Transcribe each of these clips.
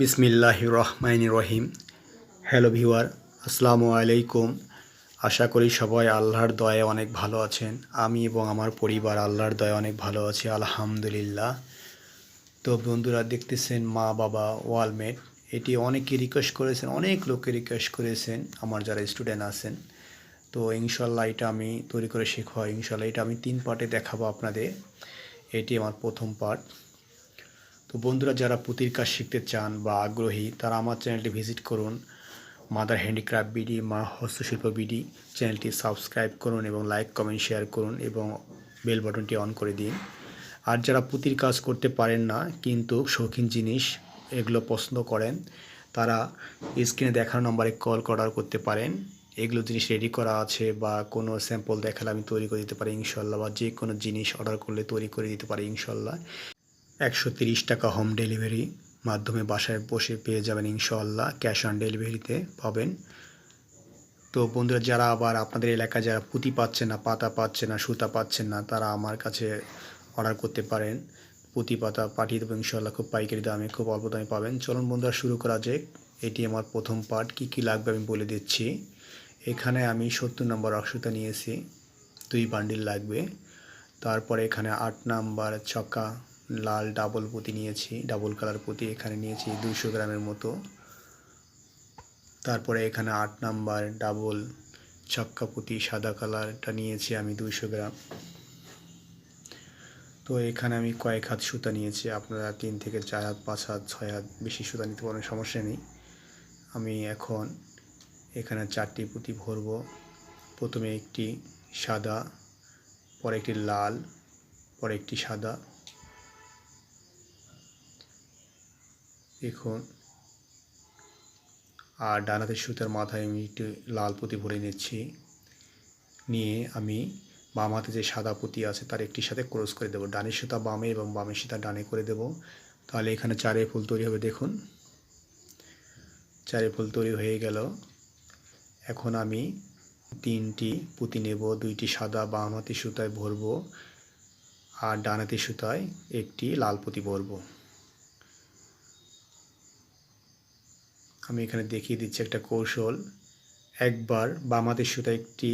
বিসমিল্লাহ রহমান রহিম hello viewer, আসসালামু আলাইকুম। আশা করি সবাই আল্লাহর দয়ে অনেক ভালো আছেন। আমি এবং আমার পরিবার আল্লাহর দয়ে অনেক ভালো আছি, আলহামদুলিল্লাহ। তো বন্ধুরা, দেখতেছেন মা, বাবা ওয়ালমেট এটি অনেকে রিকোয়েস্ট করেছেন, অনেক লোকে রিকোয়েস্ট করেছেন, আমার যারা স্টুডেন্ট আছেন। তো ইনশাল্লাহ এটা আমি তৈরি করে শেখা ইনশাল্লাহ এটা আমি তিন পার্টে দেখাবো আপনাদের। এটি আমার প্রথম পার্ট তো বন্ধুরা, যারা পুঁতির কাজ শিখতে চান বা আগ্রহী, তারা আমার চ্যানেলটি ভিজিট করুন। মাদার হ্যান্ডিক্রাফট বিডি মা হস্তশিল্প বিডি চ্যানেলটি সাবস্ক্রাইব করুন এবং লাইক, কমেন্ট, শেয়ার করুন এবং বেল বাটনটি অন করে দিন। আর যারা পুঁতির কাজ করতে পারেন না, কিন্তু শৌখিন জিনিস এগুলো পছন্দ করেন, তারা স্ক্রিনে দেখানো নম্বরে কল অর্ডার করতে পারেন। এগুলো জিনিস রেডি করা আছে বা কোনো স্যাম্পল দেখালে আমি তৈরি করে দিতে পারি ইনশাল্লাহ বা যে কোনো জিনিস অর্ডার করলে তৈরি করে দিতে পারি ইনশাল্লাহ। একশো তিরিশ টাকা হোম ডেলিভারি মাধ্যমে বাসায় বসে পেয়ে যাবেন ইনশাল্লাহ ক্যাশ অন ডেলিভারিতে পাবেন। তো বন্ধুরা, যারা আবার আপনাদের এলাকায় যারা পুঁতি পাচ্ছে না, পাতা পাচ্ছে না, সুতা পাচ্ছেন না, তারা আমার কাছে অর্ডার করতে পারেন। পুঁতি পাতা পাঠিয়ে দেবো ইনশাল্লাহ খুব পাইকারি দামে, খুব অল্প দামে পাবেন। চলুন বন্ধুরা, শুরু করা যাক। এটি আমার প্রথম পার্ট কী কী লাগবে আমি বলে দিচ্ছি। এখানে আমি সত্তর নম্বর অক্ষতা নিয়েছি, দুই বান্ডিল লাগবে। তারপরে এখানে আট নাম্বার ছক্কা লাল ডাবল পুঁতি নিয়েছি, ডাবল কালার পুঁতি এখানে নিয়েছি দুশো গ্রামের মতো। তারপরে এখানে আট নাম্বার ডাবল ছক্কা পুঁতি সাদা কালারটা নিয়েছি আমি দুইশো গ্রাম। তো এখানে আমি কয়েক হাত সুতা নিয়েছি, আপনারা তিন থেকে চার হাত, পাঁচ হাত, ছয় হাত বেশি সুতা নিতে পারেন সমস্যা নেই। আমি এখন এখানে চারটি পুঁতি ভরবো। প্রথমে একটি সাদা, পরে একটি লাল, পরে একটি সাদা। এখন আর ডান সুতার মাথায় আমি একটু লাল পুঁতি ভরে নিচ্ছি। নিয়ে আমি বাম হাতে যে সাদা পুঁতি আছে তার একটির সাথে ক্রস করে দেবো। ডানের সুতা বামে এবং বামের সুতা ডানে করে দেব। তাহলে এখানে চারে ফুল তৈরি হবে, দেখুন। চারে ফুল তৈরি হয়ে গেল। এখন আমি তিনটি পুঁতি নেব, দুইটি সাদা, বাম হাতি সুতায় ভরবো, আর ডান হাতি সুতায় একটি লাল পুঁতি ভরবো। আমি এখানে দেখিয়ে দিচ্ছি একটা কৌশল। একবার বাম হাতের সুতায় একটি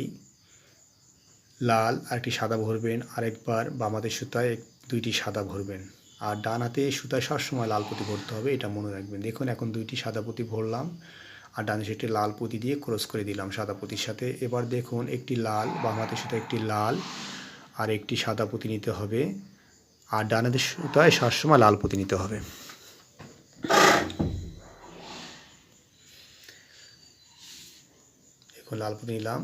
লাল আর একটি সাদা ভরবেন, আরেকবার বাম হাতের সুতায় দুইটি সাদা ভরবেন। আর ডান হাতে সুতায় সবসময় লাল পুঁতি ভরতে হবে, এটা মনে রাখবেন। দেখুন, এখন দুইটি সাদা পুঁতি ভরলাম আর ডান সেটি লাল পুঁতি দিয়ে ক্রস করে দিলাম সাদা পুঁতির সাথে। এবার দেখুন, একটি লাল বাম হাতের একটি লাল আর একটি সাদা পুঁতি নিতে হবে। আর ডান হাতের সুতায় সবসময় লাল পুঁতি নিতে হবে। লাল পুঁতি নিলাম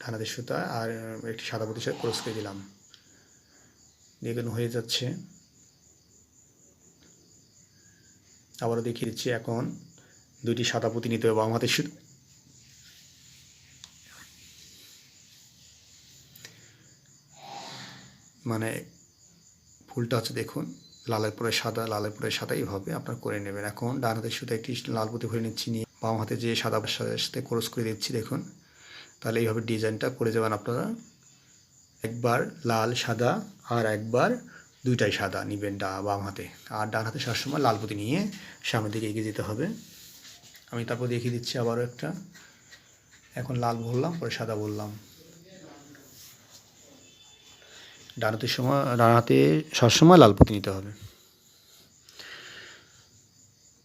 ডান হাতের সুতা আর একটি সাদা সাথে ক্রস করে দিলাম। দেখুন হয়ে যাচ্ছে। আবারও দেখিয়ে দিচ্ছি এখন দুইটি সাদা পুঁতি নিতে হবে বাম হাতের সুতা মানে ফুলটা হচ্ছে দেখুন, লালের পরে সাদা, লালের পরে সাদা এইভাবে আপনার করে নেবেন। এখন ডান হাতের সুতা একটি লাল পুঁতি ভরে নিচ্ছি নিয়ে বাম হাতে যে সাদা সাথে ক্রস করে দিচ্ছি, দেখুন। তাহলে এইভাবে ডিজাইনটা করে যাবেন আপনারা। একবার লাল, সাদা আর একবার দুইটাই সাদা নেবেন ডা বাম হাতে। আর ডান হাতে সবসময় লাল পুঁতি নিয়ে সামনের দিকে এগিয়ে যেতে হবে। আমি তারপর দেখিয়ে দিচ্ছি আবারও একটা। এখন লাল বললাম, পরে সাদা বললাম। ডান হাতের সময় ডান হাতে সবসময় লাল পুঁতি নিতে হবে।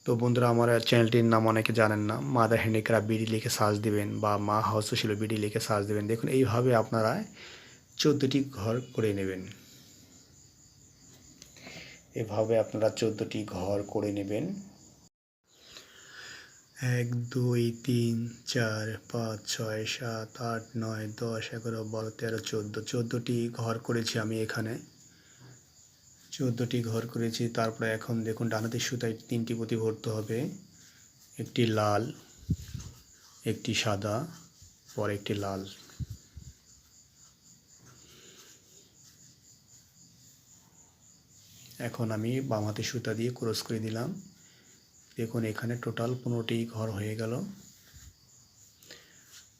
তো বন্ধুরা, আমার চ্যানেলটির নাম অনেকে জানেন না। মাদার হ্যান্ডিক্রাফট বিডি লিখে সার্চ দিবেন বা মা হস্তশিল্প বিডি লিখে সার্চ দেবেন। দেখুন, এইভাবে আপনারা চোদ্দোটি ঘর করে নেবেন। এভাবে আপনারা চোদ্দোটি ঘর করে নেবেন। এক, দুই, তিন, চার, পাঁচ, ছয়, সাত, আট, নয়, দশ, এগারো, বারো, তেরো, চোদ্দ। চোদ্দোটি ঘর করেছি আমি এখানে। চোদ্দোটি ঘর করেছি, তারপরে এখন দেখুন ডানাতে সুতায় তিনটি পুঁতি ভরতে হবে। একটি লাল, একটি সাদা, পর একটি লাল। এখন আমি বাম হাতে সুতা দিয়ে ক্রস করে দিলাম। দেখুন এখানে টোটাল পনেরোটি ঘর হয়ে গেল।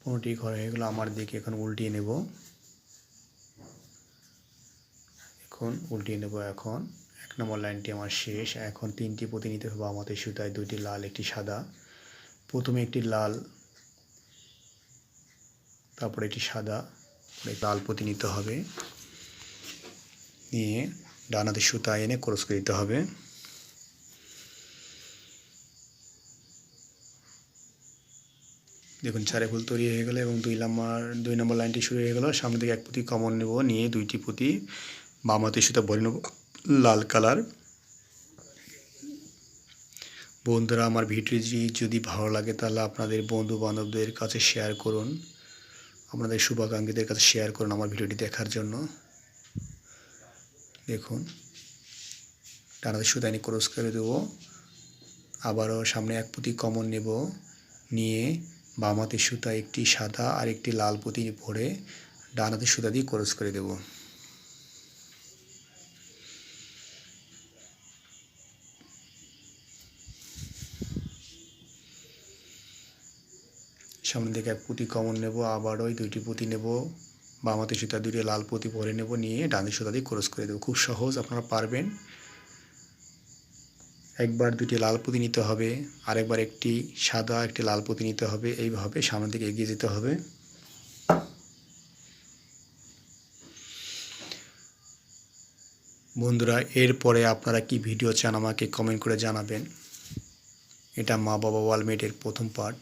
পনেরোটি ঘর হয়ে গেল, আমার দিকে এখন উল্টিয়ে নেব। এখন, উল্টিয়ে নেব এখন। এক নম্বর লাইনটি আমার শেষ। এখন তিনটি পুঁতি নিতে হবে আমাদের সুতায়, দুইটি লাল, একটি সাদা। প্রথমে একটি লাল, তারপরে একটি সাদা লাল পুঁতি নিতে হবে। নিয়ে ডান হাতে সুতা এনে ক্রস করে দিতে হবে। দেখুন, চারে ফুল তৈরি হয়ে গেলো এবং দুই নম্বর দুই নম্বর লাইনটি শুরু হয়ে গেলো। সামনে থেকে এক পুঁতি কমন নেব, নিয়ে দুইটি পুঁতি বাম হাতে সুতা ভরে নেব লাল কালার। বন্ধুরা, আমার ভিডিওটি যদি ভালো লাগে, তাহলে আপনাদের বন্ধু বান্ধবদের কাছে শেয়ার করুন। আপনাদের শুভাকাঙ্ক্ষীদের কাছে শেয়ার করুন আমার ভিডিওটি দেখার জন্য। দেখুন, ডানাতে সুতা এনে ক্রস করে দেবো। আবারও সামনে এক পুঁতি কমন নেব। নিয়ে বাম হাতের সুতা একটি সাদা আর একটি লাল পুঁতি ভরে ডান হাতের সুতা দিয়ে ক্রস করে দেব। সামনে থেকে এক পুঁতি কমন নেব, আবার ওই দুইটি পুঁতি নেব, বাম হাতের সুতা দুটি লাল পুঁতি ভরে নেব, নিয়ে ডানের সুতা দিয়ে ক্রস করে দেবো। খুব সহজ, আপনারা পারবেন। একবার দুটি লাল পুঁতি নিতে হবে, আরেকবার একটি সাদা, একটি লাল পুঁতি নিতে হবে। এইভাবে সামনের দিকে এগিয়ে যেতে হবে। বন্ধুরা, এরপরে আপনারা কি ভিডিও চান আমাকে কমেন্ট করে জানাবেন। এটা মা বাবা ওয়ালমেটের প্রথম পার্ট।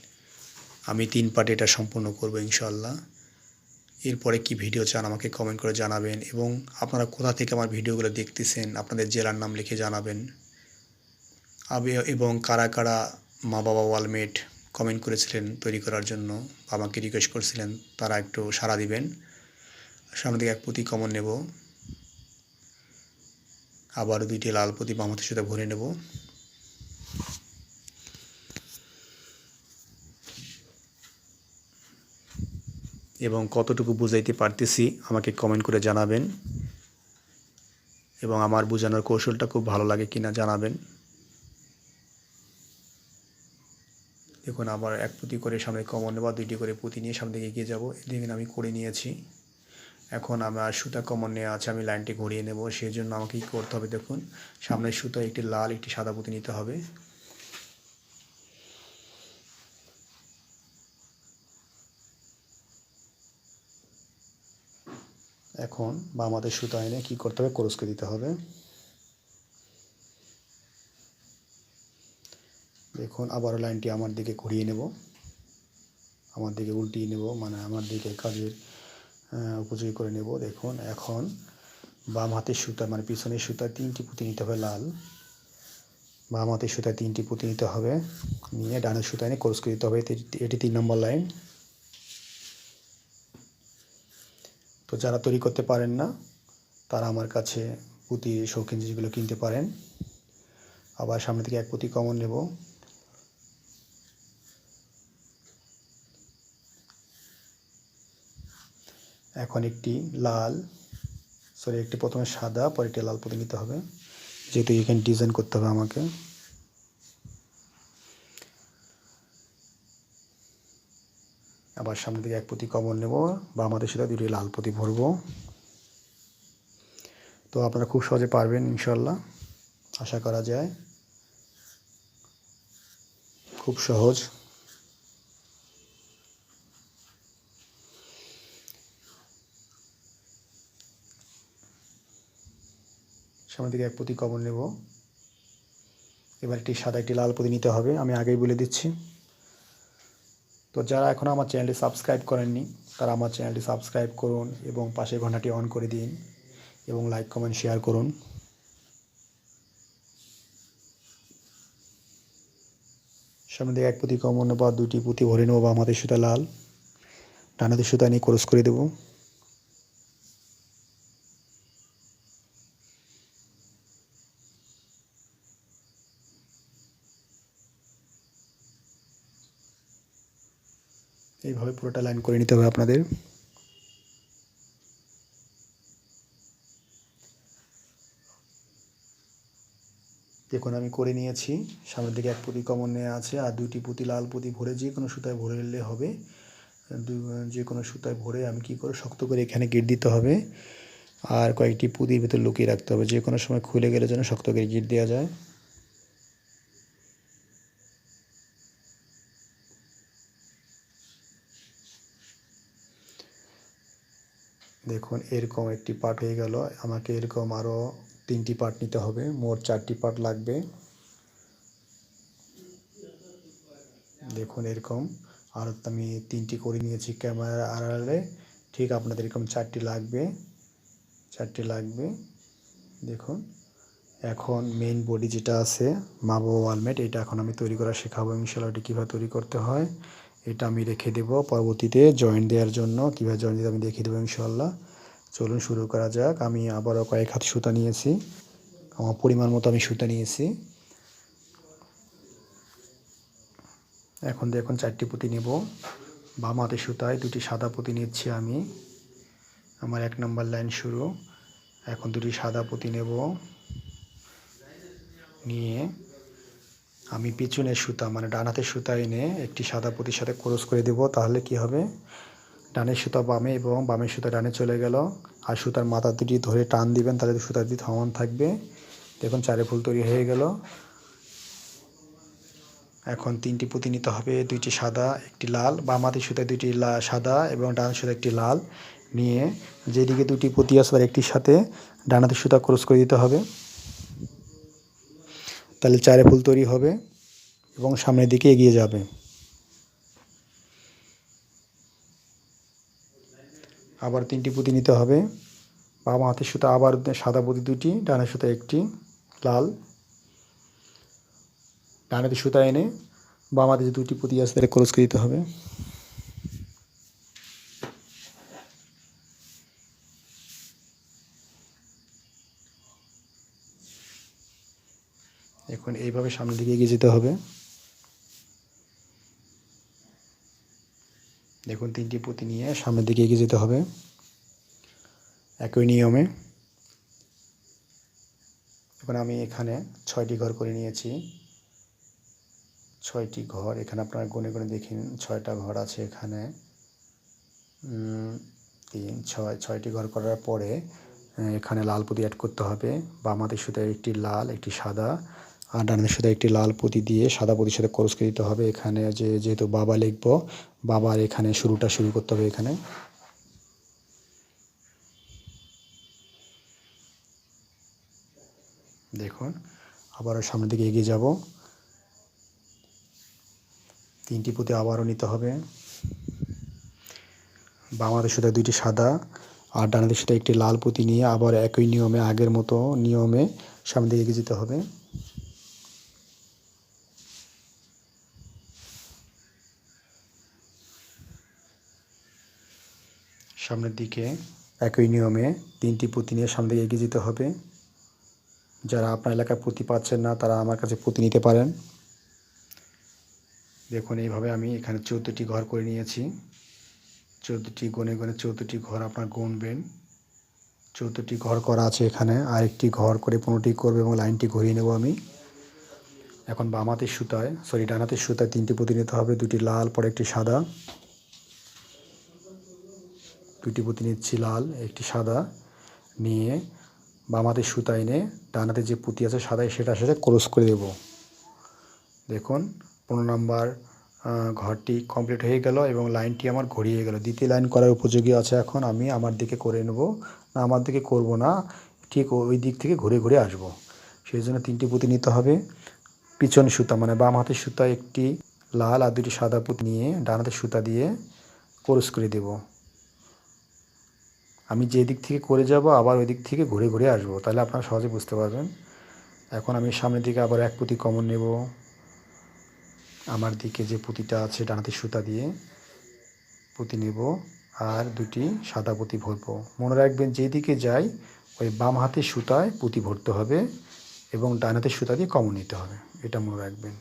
আমি তিন পার্ট এটা সম্পূর্ণ করব ইনশাল্লাহ এরপরে কি ভিডিও চান আমাকে কমেন্ট করে জানাবেন এবং আপনারা কোথা থেকে আমার ভিডিওগুলো দেখতেছেন, আপনাদের জেলার নাম লিখে জানাবেন। আবে এবং কারা কারা মা বাবা ওয়ালমেট কমেন্ট করেছিলেন তৈরি করার জন্য আমাকে রিকোয়েস্ট করছিলেন, তারা একটু সাড়া দিবেন। সামনে দিকে এক পুঁতি কমন নেব। আবার দুইটি লাল পুঁতি বামাতের সাথে ভরে নেব। এবং কতটুকু বুঝাইতে পারতেছি, আমাকে কমেন্ট করে জানাবেন। এবং আমার বোঝানোর কৌশলটা খুব ভালো লাগে কিনা জানাবেন। দেখুন, আবার এক পুঁতি করে সামনে কমন বা দুইটি করে পুঁতি নিয়ে সামনে দিকে এগিয়ে যাব। দেখুন, আমি করে নিয়েছি। এখন আমার সুতা কমন নেওয়া আছে, আমি লাইনটি ঘুরিয়ে নেব। সেই জন্য আমাকে কী করতে হবে, দেখুন, সামনের সুতা একটি লাল, একটি সাদা পুঁতি নিতে হবে। এখন বাম হাতের সুতা এনে কী করতে হবে? ক্রসকে দিতে হবে। দেখুন, আবারও লাইনটি আমার দিকে ঘুরিয়ে নেব। আমার দিকে উল্টিয়ে নেব মানে আমার দিকে কাজের উপযোগী করে নেব। দেখুন, এখন বাম হাতের সুতা মানে পিছনের সুতা তিনটি পুঁতি নিতে হবে লাল। বাম হাতের সুতায় তিনটি পুঁতি নিতে হবে। নিয়ে ডানের সুতা এনে কোর্স করে দিতে হবে। এটি তিন নম্বর লাইন। তো যারা তৈরি করতে পারেন না, তারা আমার কাছে পুঁতি শৌখিন জিনিসগুলো কিনতে পারেন। আবার সামনে থেকে এক পুঁতি কমন নেব। এখন একটি লাল সরি একটি প্রথমে সাদা, পরে একটি লাল পুঁতি নিতে হবে। যেহেতু এখানে ডিজাইন করতে হবে আমাকে। আবার সামনে দিকে এক পুঁতি কমন নেব, বা আমাদের সাথে দুটি লাল পুঁতি ভরবো। তো আপনারা খুব সহজে পারবেন ইনশাল্লাহ আশা করা যায়। খুব সহজ। সামনের দিকে এক পুঁতি কমন নেব। এবার একটি সাদা, একটি লাল পুঁতি নিতে হবে, আমি আগেই বলে দিচ্ছি। তো যারা এখনও আমার চ্যানেলটি সাবস্ক্রাইব করেননি, তারা আমার চ্যানেলটি সাবস্ক্রাইব করুন এবং পাশে ঘন্টাটি অন করে দিন এবং লাইক, কমেন্ট, শেয়ার করুন। সামনে দিকে এক পুঁতি কমন বা দুটি পুঁতি নেব বা আমাদের সুতা লাল। ডানাদের সুতা নিয়ে ক্রস করে দেবো। এইভাবে পুরোটা লাইন করে নিতে হবে আপনাদের। দেখুন, আমি করে নিয়েছি। সামনের দিকে এক পুঁতি কমন নেওয়া আছে আর দুইটি পুঁতি লাল পুঁতি ভরে যে কোনো সুতায় ভরে নিলে হবে। যে কোনো সুতায় ভরে আমি কি করে শক্ত করে এখানে গেট দিতে হবে। আর কয়েকটি পুঁতির ভিতর লুকিয়ে রাখতে হবে। যে কোনো সময় খুলে গেলে যেন শক্ত করে গিট দেওয়া যায়। দেখুন, এরকম একটি পার্ট হয়ে গেল। আমাকে এরকম আরও তিনটি পার্ট নিতে হবে। মোট চারটি পার্ট লাগবে। দেখুন, এরকম। আর আমি তিনটি করে নিয়েছি ক্যামেরার আড়ালে ঠিক আপনাদের এরকম চারটি লাগবে। চারটি লাগবে। দেখুন, এখন মেইন বডি যেটা আছে, মাবো ওয়ালমেট এটা এখন আমি তৈরি করা শেখাবো। ইনশাল্লাহ এটি কীভাবে তৈরি করতে হয়। এটা আমি রেখে দেব। পরবর্তীতে জয়েন্ট দেওয়ার জন্য কীভাবে জয়েন্ট দিতে আমি দেখিয়ে দেবো ইনশাল্লাহ চলুন শুরু করা যাক। আমি আবারও কয়েক হাত সুতা নিয়েছি। আমার পরিমাণ মতো আমি সুতা নিয়েছি। এখন দেখুন চারটি পুঁতি নেব। বাম হাতে সুতায় দুটি সাদা পুঁতি নিচ্ছি আমি। আমার এক নম্বর লাইন শুরু। এখন দুটি সাদা পুঁতি নেব। নিয়ে আমি পিছনের সুতা মানে ডান হাতের সুতা এনে একটি সাদা পুঁতির সাথে ক্রস করে দেব, তাহলে কি হবে? ডানের সুতা বামে এবং বামের সুতা ডানে চলে গেল। আর সুতার মাথা দুটি ধরে টান দিবেন, তাহলে সুতার দুটি সমান থাকবে। দেখুন, চারে ফুল তৈরি হয়ে গেল। এখন তিনটি পুঁতি নিতে হবে, দুইটি সাদা, একটি লাল। বাম হাতের সুতায় দুইটি সাদা এবং ডান সুতা একটি লাল। নিয়ে যেদিকে দুটি পুঁতি আছে একটির সাথে ডান হাতের সুতা ক্রস করে দিতে হবে। তাহলে চারে ফুল তৈরি হবে এবং সামনের দিকে এগিয়ে যাবে। আবার তিনটি পুঁতি নিতে হবে। বাম হাতের সুতা আবার সাদা পুঁতি দুটি ডানের সুতা একটি, লাল। ডান হাতে সুতা এনে বাম হাতে যে দুটি পুঁতি আছে তাহলে ক্রস করে দিতে হবে। এখন এইভাবে সামনের দিকে এগিয়ে যেতে হবে। দেখুন, তিনটি পুঁতি নিয়ে সামনের দিকে এগিয়ে যেতে হবে। একই নিয়মে। এখন আমি এখানে ছয়টি ঘর করে নিয়েছি। ছয়টি ঘর, এখানে আপনারা গুনে গুনে দেখেন ছয়টা ঘর আছে এখানে। তিন, ছয়, ছয়টি ঘর করার পরে, এখানে লাল পুঁতি অ্যাড করতে হবে। বাম হাতের সুতায় একটি লাল, একটি সাদা। ডানের সাথে একটি লাল পুঁতি দিয়ে সাদা পুঁতির সাথে ক্রস করে দিতে হবে এখানে যে, যেহেতু বাবা লিখব, বাবার এখানে শুরুটা শুরু করতে হবে এখানে। দেখুন, আবারও সামনের দিকে এগিয়ে যাব। তিনটি পুঁতি আবারও নিতে হবে। বাম হাতের সাথে দুইটি সাদা, আর ডানাদের সাথে একটি লাল পুঁতি নিয়ে আবার একই নিয়মে, আগের মতো নিয়মে সামনের দিকে এগিয়ে যেতে হবে। সামনের দিকে একই নিয়মে তিনটি পুঁতি নিয়ে সামনে দিকে এগিয়ে যেতে হবে। যারা আপনার এলাকায় পুঁতি পাচ্ছেন না, তারা আমার কাছে পুঁতি নিতে পারেন। দেখুন, এইভাবে আমি এখানে চৌদ্দটি ঘর করে নিয়েছি। চৌদ্দটি গনে গনে চৌদ্দটি ঘর আপনার গুনবেন। চৌদ্দটি ঘর করা আছে এখানে। আরেকটি ঘর করে পনেরোটি করবে এবং লাইনটি ঘুরিয়ে নেব আমি। এখন বামাতের সুতায় সরি ডানাতের সুতায় তিনটি পুঁতি নিতে হবে। দুটি লাল, পরে একটি সাদা। দুটি পুঁতি নিচ্ছি লাল একটি সাদা নিয়ে বামাতে সুতা এনে ডানাতে যে পুঁতি আছে সাদায় সেটা সাথে ক্রস করে দেব। দেখুন, পনেরো নম্বর ঘরটি কমপ্লিট হয়ে গেল এবং লাইনটি আমার ঘুরিয়ে গেল। দ্বিতীয় লাইন করার উপযোগী আছে এখন, আমি আমার দিকে করে নেব। না, আমার দিকে করব না, ঠিক ওই দিক থেকে ঘুরে ঘুরে আসব। সেই জন্য তিনটি পুঁতি নিতে হবে। পিছন সুতা মানে বাম হাতের সুতা একটি লাল আর দুটি সাদা পুঁতি নিয়ে ডান সুতা দিয়ে ক্রস করে দেবো। আমি যে দিক থেকে করে যাব, আবার ওই দিক থেকে ঘুরে ঘুরে আসব। তাহলে আপনারা সহজে বুঝতে পারবেন। এখন আমি সামনের দিকে আবার এক পুঁতি কমন নেব। আমার দিকে যে পুঁতিটা আছে ডানাতে সুতা দিয়ে পুঁতি নেব আর দুটি সাদা পুঁতি ভরবো। মনে রাখবেন যেদিকে যাই, ওই বাম হাতের সুতায় পুঁতি ভরতে হবে এবং ডান হাতের সুতা দিয়ে কমন নিতে হবে। এটা মনে রাখবেন।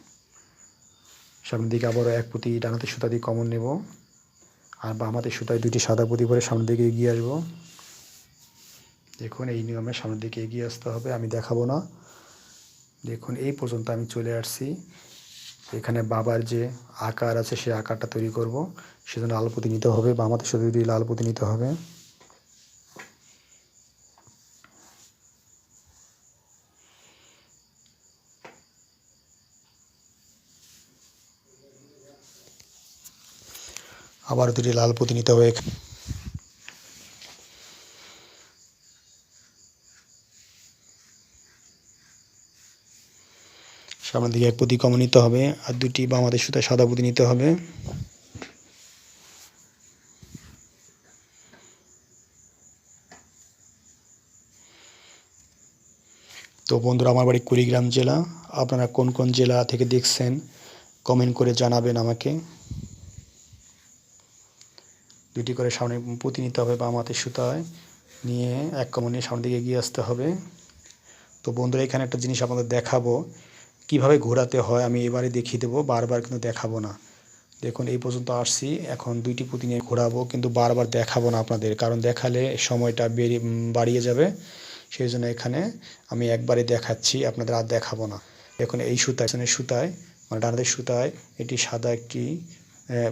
সামনের দিকে আবারও এক পুঁতি ডান হাতের সুতা দিয়ে কমন নেব। আর বাম আমাদের সুতায় দুটি সাদা পুঁতি পরে সামনের দিকে এগিয়ে আসব। দেখুন, এই নিয়মে সামনের দিকে এগিয়ে আসতে হবে, আমি দেখাবো না। দেখুন, এই পর্যন্ত আমি চলে আসছি। এখানে বাবার যে আকার আছে, সেই আকারটা তৈরি করব। সেজন্য লাল পুঁতি নিতে হবে বামাতে সাথে দুটি লাল পুঁতি নিতে হবে। আবার দুটি লাল পুঁতি নিতে হবে সামনের দিকে এক পুঁতি কমন নিতে হবে, আর দুটি বামাদের সুতায় সাদা পুঁতি নিতে হবে। তো বন্ধুরা, আমার বাড়ি কুড়িগ্রাম জেলা। আপনারা কোন কোন জেলা থেকে দেখছেন কমেন্ট করে জানাবেন আমাকে। দুটি করে সামনে পুঁতি নিতে হবে বা হাতের সুতায় নিয়ে এক কমন নিয়ে সামনের দিকে এগিয়ে আসতে হবে। তো বন্ধুরা, এখানে একটা জিনিস আপনাদের দেখাবো। কীভাবে ঘোরাতে হয় আমি এবারে দেখিয়ে দেবো, বারবার কিন্তু দেখাবো না। দেখুন, এই পর্যন্ত আসছি। এখন দুইটি পুঁতি নিয়ে ঘোরাবো, কিন্তু বারবার দেখাবো না আপনাদের, কারণ দেখালে সময়টা বাড়িয়ে যাবে। সেই জন্য এখানে আমি একবারে দেখাচ্ছি, আপনাদের আর দেখাবো না। দেখুন, এই সুতায় এখানে সুতায় মানে ডানাদের সুতায়, এটি সাদা একটি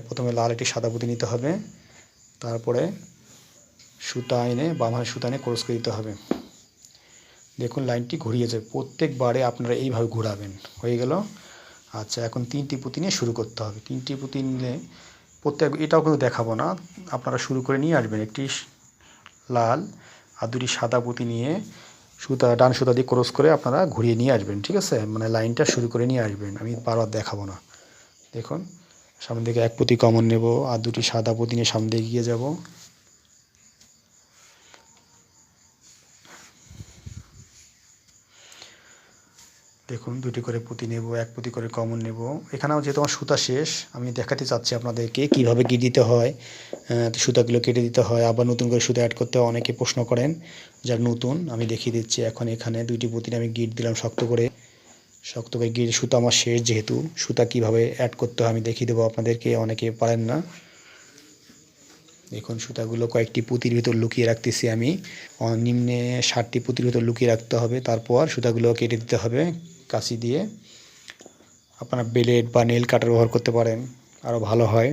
প্রথমে লাল একটি সাদা পুঁতি নিতে হবে। তারপরে সুতা এনে বাম সুতা এনে ক্রস করে দিতে হবে। দেখুন লাইনটি ঘুরিয়ে যাবে। প্রত্যেকবারে আপনারা এইভাবে ঘোরাবেন। হয়ে গেল। আচ্ছা এখন তিনটি পুঁতি নিয়ে শুরু করতে হবে। তিনটি পুঁতি নিলে প্রত্যেক এটাও কিন্তু দেখাবো না। আপনারা শুরু করে নিয়ে আসবেন। একটি লাল আর দুটি সাদা পুঁতি নিয়ে সুতা, ডান সুতা দিয়ে ক্রস করে আপনারা ঘুরিয়ে নিয়ে আসবেন। ঠিক আছে? মানে লাইনটা শুরু করে নিয়ে আসবেন। আমি বারবার দেখাবো না। দেখুন। সামনে দিকে এক পুঁতি কমন নেব আর দুটি সাদা পুঁতি নিয়ে সামনে এগিয়ে যাব। দেখুন, দুটি করে পুঁতি নেব, এক পুঁতি করে কমন নেব। এখানেও যেহেতু আমার সুতা শেষ, আমি দেখাতে চাচ্ছি আপনাদেরকে কীভাবে কি দিতে হয়। সুতাগুলো কেটে দিতে হয়। আবার নতুন করে সুতা অ্যাড করতে অনেকে প্রশ্ন করেন, যার নতুন, আমি দেখিয়ে দিচ্ছি। এখন এখানে দুইটি পুঁতি আমি গিট দিলাম শক্ত করে। শক্ত করে গিয়ে সুতা আমার শেষ যেহেতু। সুতা কীভাবে অ্যাড করতে হয় আমি দেখিয়ে দেবো আপনাদেরকে, অনেকে পারেন না। দেখুন, সুতাগুলো কয়েকটি পুঁতির ভিতর লুকিয়ে রাখতেছি আমি। নিম্নে ষাটটি পুঁতির ভিতর লুকিয়ে রাখতে হবে, তারপর সুতাগুলো কেটে দিতে হবে কাঁচি দিয়ে। আপনারা বেলেট বা নেল কাটার ব্যবহার করতে পারেন আরও ভালো হয়।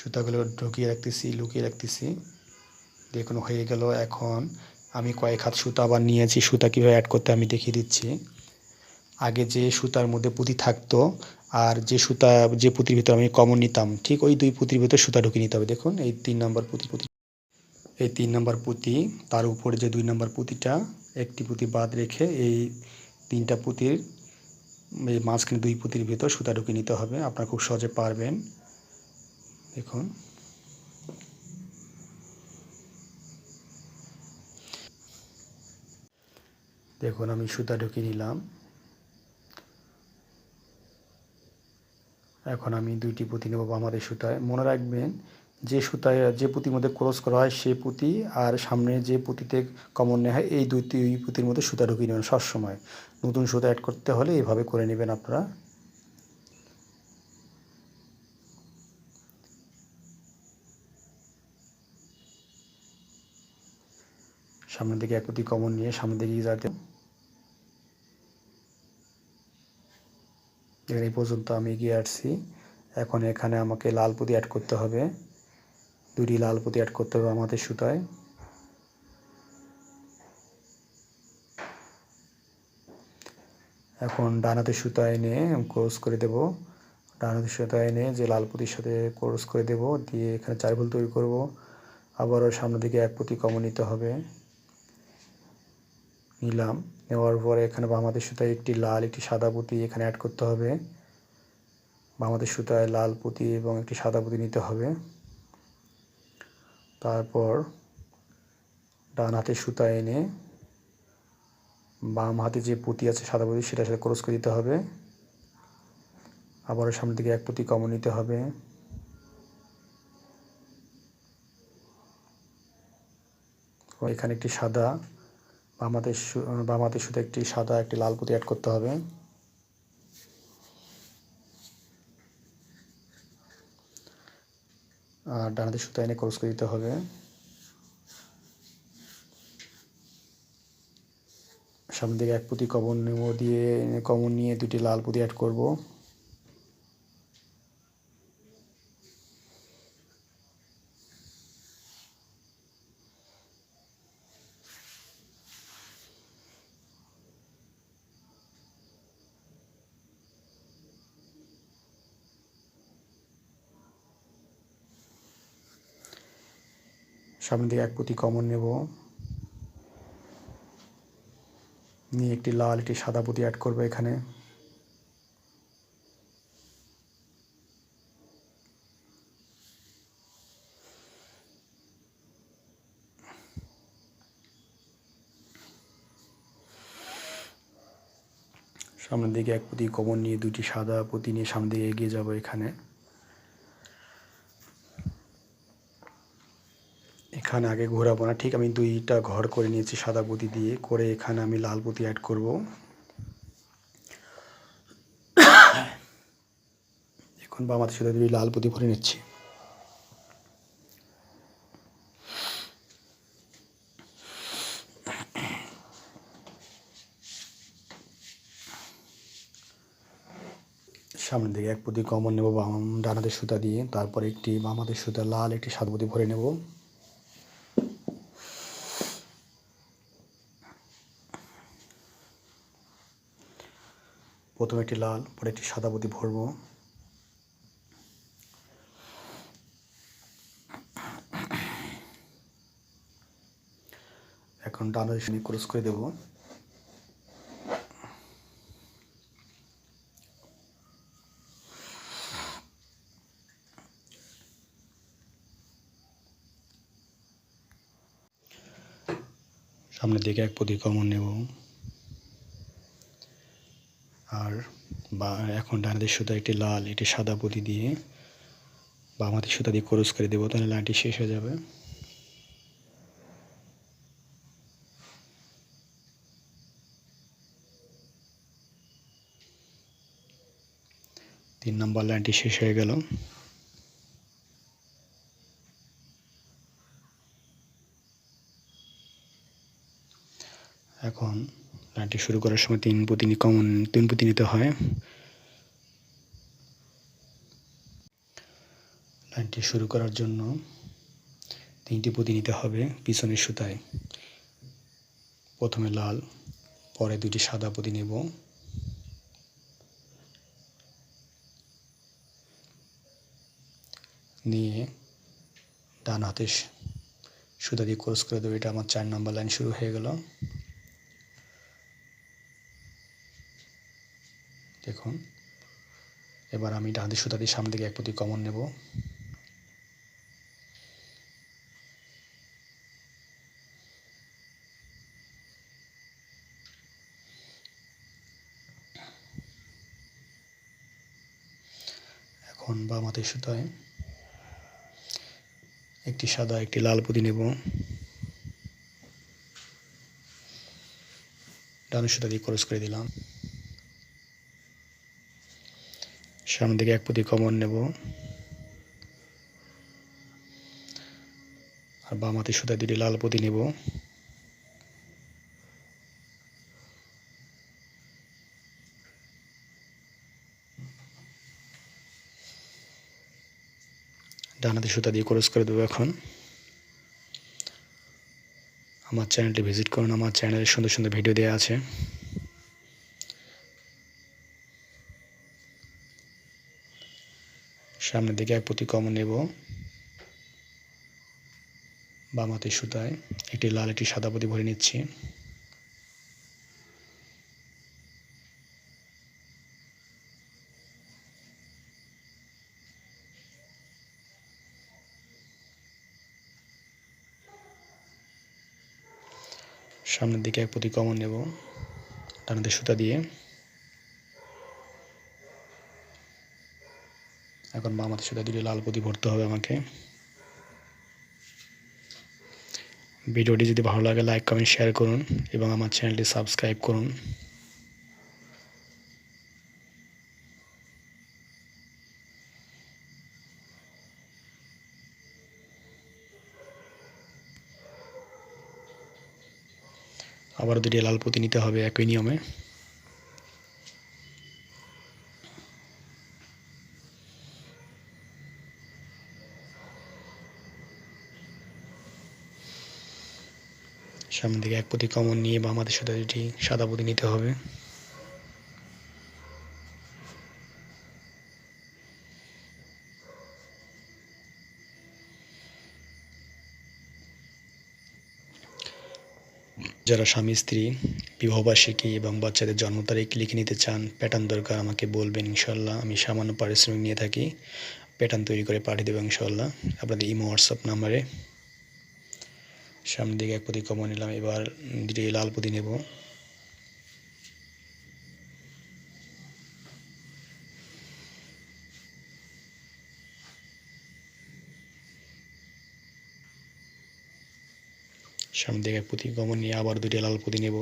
সুতাগুলো ঢুকিয়ে রাখতেছি, লুকিয়ে রাখতেছি। দেখুন, হয়ে গেল এখন। আমি কয়েক হাত সুতা আবার নিয়েছি, সুতা কীভাবে অ্যাড করতে আমি দেখিয়ে দিচ্ছি। আগে যে সুতার মধ্যে পুঁতি থাকতো আর যে সুতা, যে পুঁতির ভিতর আমি কমন নিতাম, ঠিক ওই দুই পুঁতির ভিতর সুতা ঢুকিয়ে নিতে হবে। দেখুন, এই তিন নম্বর পুঁতি পুঁতি, এই তিন নম্বর পুঁতি, তার উপরে যে দুই নম্বর পুঁতিটা, একটি পুঁতি বাদ রেখে এই তিনটা পুঁতির, এই মাঝখানে দুই পুঁতির ভিতর সুতা ঢুকিয়ে নিতে হবে। আপনারা খুব সহজে পারবেন। দেখুন। দেখুন, আমি সুতা ঢুকিয়ে নিলাম। এখন আমি দুইটি পুঁতি নেব আমাদের সুতায়। মনে রাখবেন, যে সুতায়, যে পুঁতির মধ্যে ক্রস করা হয় সেই পুঁতি, আর সামনে যে পুঁতিতে কমন নেওয়া হয়, এই দুই পুঁতির মধ্যে সুতা ঢুকিয়ে নেবেন সবসময়। নতুন সুতা অ্যাড করতে হলে এইভাবে করে নেবেন আপনারা। সামনের দিকে এক পুঁতি কমন নিয়ে সামনের দিকে যাতে এই পর্যন্ত আমি এগিয়ে আসছি। এখন এখানে আমাকে লাল পুঁতি অ্যাড করতে হবে। দুটি লাল পুঁতি অ্যাড করতে হবে আমাদের সুতায়। এখন ডানাতে সুতা এনে ক্রস করে দেব। ডানাতে সুতা এনে যে লাল পুঁতির সাথে ক্রস করে দেব। দিয়ে এখানে চার ফুল তৈরি করব। আবারও সামনের দিকে এক পুঁতি কমন নিতে হবে। নিলাম। নেওয়ার পরে এখানে বামাদের সুতায় একটি লাল, একটি সাদা পুঁতি এখানে অ্যাড করতে হবে। বামাদের সুতায় লাল পুঁতি এবং একটি সাদা পুঁতি নিতে হবে। তারপর ডান হাতে সুতা এনে বাম হাতে যে পুঁতি আছে সাদা পুঁতি সেটার সাথে ক্রস করে দিতে হবে। আবারও সামনের দিকে এক পুঁতি কমন নিতে হবে। এখানে একটি সাদা বাম হাতের সু- বাম হাতের সুতো একটি সাদা, একটি লাল পুঁতি অ্যাড করতে হবে। আর ডান হাতের সুতো এনে ক্রস করে দিতে হবে। সামনে দিকে এক পুঁতি কমন নেব দিয়ে কমন নিয়ে দুটি লাল পুঁতি অ্যাড করব। সামনে দিকে এক পুঁতি কমন নেব। নিয়ে একটি লাল, একটি সাদা পুঁতি অ্যাড করব এখানে। সামনের দিকে এক পুঁতি কমন নিয়ে দুটি সাদা পুঁতি নিয়ে সামনে দিকে এগিয়ে যাব এখানে। এখানে আগে ঘোরাবো না। ঠিক আমি দুইটা ঘর করে নিয়েছি সাদা পুঁতি দিয়ে। করে এখানে আমি লাল পুঁতি অ্যাড করব। এখন বা আমাদের সাথে লাল পুঁতি ভরে নিচ্ছি। সামনের দিকে এক পুঁতি কমন নেব বাম ডানাদের সুতা দিয়ে। তারপর একটি বামাদের সুতা লাল, একটি সাদা পুঁতি ভরে নেব। প্রথমে একটি লাল, পরে একটি সাদা পুঁতি ভরব। এখন ডানাদের সঙ্গে ক্রস করে দেবো। সামনের দিকে এক পুঁতি কমন নেব। আর বা এখন ডানাদের সুতা একটি লাল এটি সাদা পুঁতি দিয়ে বামাতে সুতা দিয়ে ক্রস করে দেবো, তাহলে লাইনটি শেষ হয়ে যাবে। তিন নম্বর লাইনটি শেষ হয়ে গেল এখন লাইনটি শুরু করার সময় তিন পুঁতি নি- কমন, তিন পুঁতি নিতে হয়। লাইনটি শুরু করার জন্য তিনটি পুঁতি নিতে হবে পিছনের সুতায়। প্রথমে লাল, পরে দুটি সাদা পুঁতি নেব। নিয়ে ডান হাতে সুতা দিয়ে ক্রস করে দেবো। এটা আমার চার নম্বর লাইন শুরু হয়ে গেল। দেখুন এবার আমি ডান সুতা দিয়ে সামনে দিকে এক পুঁতি কমন নেব। এখন বাম হাতের সুতায় একটি সাদা, একটি লাল পুঁতি নেব। ডানের সুতা দিয়ে ক্রস করে দিলাম। সামনের দিকে এক পুঁতি কমন নেব। আর বাম হাতের সুতা দুটি লাল পুঁতি নেব। ডান হাতের সুতা দিয়ে ক্রস করে দেবো এখন। আমার চ্যানেলটি ভিজিট করুন। আমার চ্যানেলে সুন্দর সুন্দর ভিডিও দেওয়া আছে। সামনের দিকে এক পুঁতি কমন নেব। বাম হাতের সুতায় একটি লাল, একটি সাদা পুঁতি ভরে নিচ্ছি। সামনের দিকে এক পুঁতি কমন নেব। ডানাতে সুতা দিয়ে এখন বাম হাতের সুতা দিয়ে লাল পুঁতি ভরতে হবে আমাকে। ভিডিওটি যদি ভালো লাগে লাইক কমেন্ট শেয়ার করুন এবং আমার চ্যানেলটি সাবস্ক্রাইব করুন। আবার দুটি লাল পুঁতি নিতে হবে একই নিয়মে। সামনে দিকে এক পুঁতি কমন নিয়ে বা আমাদের সাথে দুটি সাদা পুঁতি নিতে হবে। যারা স্বামী, স্ত্রী, বিবাহবার্ষিকী এবং বাচ্চাদের জন্ম তারিখ লিখে নিতে চান প্যাটার্ন দরকার, আমাকে বলবেন ইনশাল্লাহ আমি সামান্য পারিশ্রমিক নিয়ে থাকি প্যাটার্ন তৈরি করে পাঠিয়ে দেবো ইনশাল্লাহ আপনাদের ইমো, হোয়াটসঅ্যাপ নাম্বারে। সামনের দিকে এক পুঁতি কমন নিলাম, এবার দুটি লাল পুঁতি নেব। সামনের দিকে এক পুঁতি কমন নিয়ে আবার দুটি লাল পুঁতি নেব।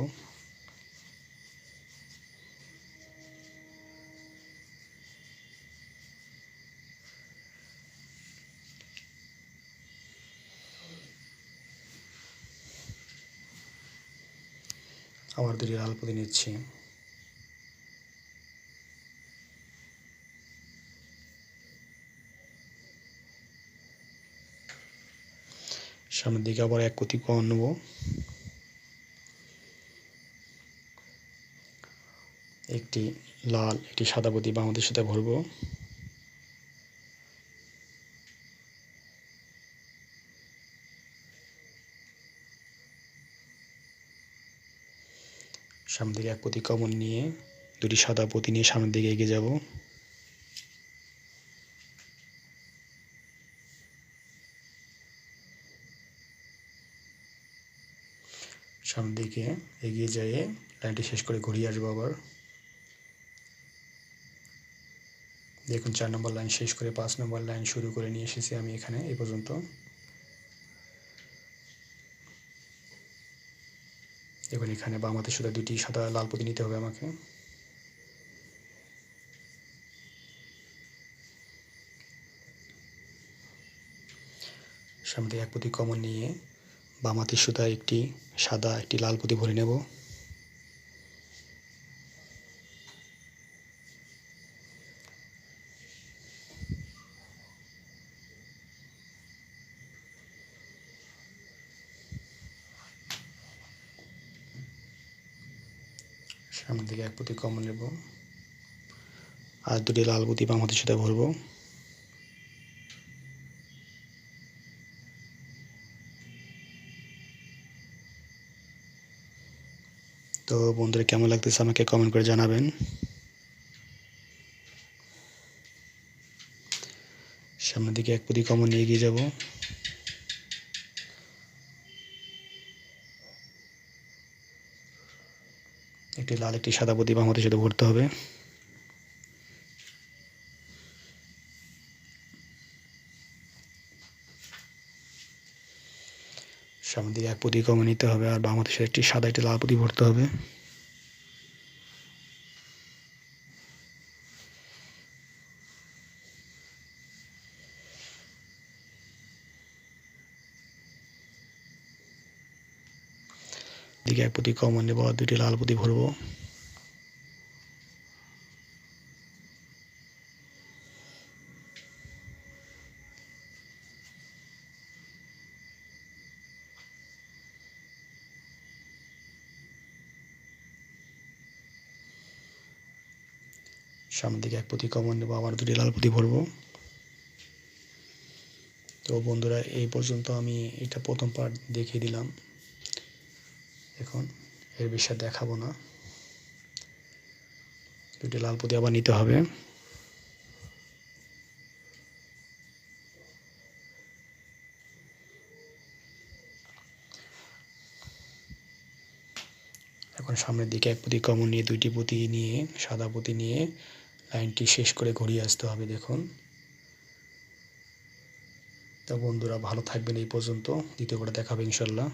আবার দুটি লাল পুঁতি নিচ্ছি। সামনের দিকে আবার এক কুতি কম নেব। একটি লাল, একটি সাদা পুঁতি বামদের সাথে ভরবো। সামনের দিকে এক পুঁতি কমন নিয়ে, দুটি সাদা পুঁতি নিয়ে সামনের দিকে এগিয়ে যাব। সামনের দিকে এগিয়ে যেয়ে লাইনটি শেষ করে ঘুরিয়ে আসব আবার। দেখুন, চার নম্বর লাইন শেষ করে পাঁচ নম্বর লাইন শুরু করে নিয়ে এসেছি আমি এখানে এই পর্যন্ত। এবার এখানে বাম হাতের সুতা দুটি সাদা লাল পুঁতি নিতে হবে আমাকে। সামনে এক পুঁতি কমন নিয়ে বাম হাতের সুতা একটি, সাদা একটি লাল পুঁতি ভরে নেব সামনের দিকে এক পুঁতি কমন নেব আর দুটি লাল পুঁতি বাম হাতের সাথে ভরবো। তো বন্ধুরা, কেমন লাগতেছে আমাকে কমেন্ট করে জানাবেন। সামনের দিকে এক পুঁতি কমন নিয়ে এগিয়ে যাব। একটি লাল, একটি সাদা পুঁতি বাম সাথে ভরতে হবে। পুঁতি কমে নিতে হবে আর বাম একটি সাদা একটি লাল পুঁতি ভরতে হবে। দিকে এক পুঁতি কমন নেব আর দুটি লাল ভরবো। সামনের দিকে এক পুঁতি কমন নেব, আবার দুটি লাল পুঁতি ভরবো। তো বন্ধুরা, এই পর্যন্ত আমি এটা প্রথম পার্ট দেখিয়ে দিলাম। এখন এর বিষয়ে দেখাবো না। দুটি লাল পুঁতি আবার নিতে হবে। এখন সামনের দিকে এক পুঁতি কমন নিয়ে, দুইটি পুঁতি নিয়ে, সাদা পুঁতি নিয়ে লাইনটি শেষ করে ঘুরিয়ে আসতে হবে, দেখুন। তো বন্ধুরা, ভালো থাকবেন এই পর্যন্ত। দ্বিতীয় করে দেখাবে ইনশাল্লাহ